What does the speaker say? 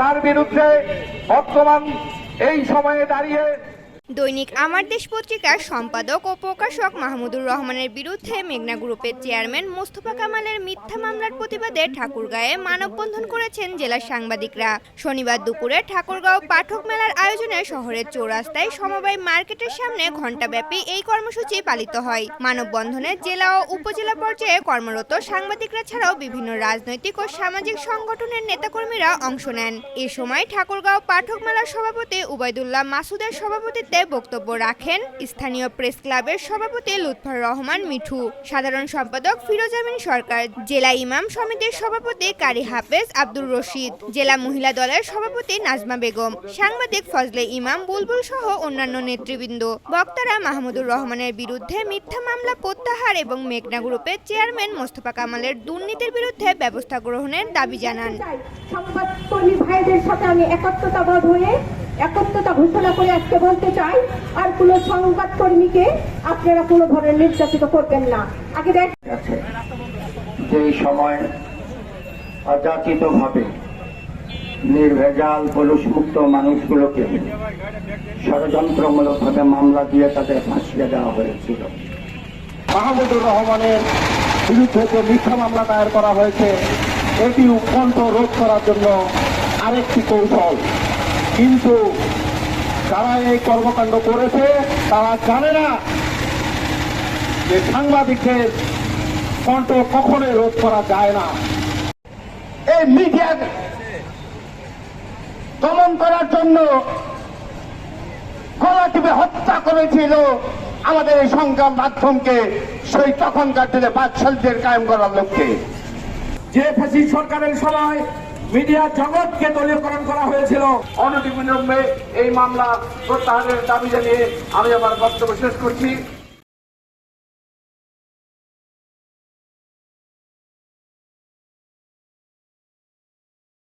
তার বিরুদ্ধে বর্তমান এই সময়ে দাঁড়িয়ে দৈনিক আমার দেশ পত্রিকার সম্পাদক ও প্রকাশক মাহমুদুর রহমানের বিরুদ্ধে মেঘনা গ্রুপের চেয়ারম্যান মোস্তফা কামালের মিথ্যা মামলার প্রতিবাদে ঠাকুরগাঁয়ে মানববন্ধন করেছেন জেলার সাংবাদিকরা। শনিবার দুপুরে ঠাকুরগাঁও পাঠক মেলার আয়োজনে শহরের চৌরাস্তায় সমবায় মার্কেটের সামনে ঘণ্টাব্যাপী এই কর্মসূচি পালিত হয়। মানববন্ধনে জেলা ও উপজেলা পর্যায়ে কর্মরত সাংবাদিকরা ছাড়াও বিভিন্ন রাজনৈতিক ও সামাজিক সংগঠনের নেতাকর্মীরা অংশ নেন। এ সময় ঠাকুরগাঁও পাঠক মেলার সভাপতি উবায়দুল্লাহ মাসুদের সভাপতিত্বে বক্তব্য রাখেন স্থানীয় প্রেস ক্লাবের সভাপতি লুৎফর রহমান মিঠু। সাধারণ সম্পাদক ফিরোজ আমিন সরকার, জেলা ইমাম সমিতির সভাপতি কারি হাফেজ আব্দুর রশিদ, জেলা মহিলা দলের সভাপতি নাজমা বেগম, সাংবাদিক ফজলে ইমাম বুলবুল সহ অন্যান্য নেতৃবৃন্দ। বক্তারা মাহমুদুর রহমানের বিরুদ্ধে মিথ্যা মামলা প্রত্যাহার এবং মেঘনা গ্রুপের চেয়ারম্যান মোস্তফা কামালের দুর্নীতির বিরুদ্ধে ব্যবস্থা গ্রহণের দাবি জানান। সংবাদকর্মী ভাইদের সাথে আমি হয়ে একত্রতা ঘোষণা করে আজকে বলতে চাই, আর কোনো সংবাদ কর্মীকে আপনারা কোনো ধরনের নির্যাতিত করবেন না। আগে যেই সময় অযাচিতভাবে নির্ভেজাল পলুষমুক্ত মানুষগুলোকে ষড়যন্ত্রমূলকভাবে মামলা দিয়ে তাদের ফাঁসিয়ে দেওয়া হয়েছিল। মাহমুদুর রহমানের বিরুদ্ধে যে মিথ্যা মামলা দায়ের করা হয়েছে এটি উৎকণ্ঠ রোধ করার জন্য আরেকটি কৌশল। কিন্তু যারা এই কর্মকাণ্ড করেছে, তারা জানে না যে সাংবাদিকদের কণ্ঠ কখনোই রোধ করা যায় না। এই মিডিয়া দমন করার জন্য গলা টিপে হত্যা করেছিল আমাদের এই সংগ্রাম মাধ্যমকে, সেই তখনকার দিনে বাদশালদের কায়েম করার লক্ষ্যে। যে ফেসি সরকারের সময় মিডিয়া জগৎকে দলীয়করণ করা হয়েছিল। অনতিবিলম্বে এই মামলা প্রত্যাহারের দাবি জানিয়ে আমি আমার বক্তব্য শেষ করছি।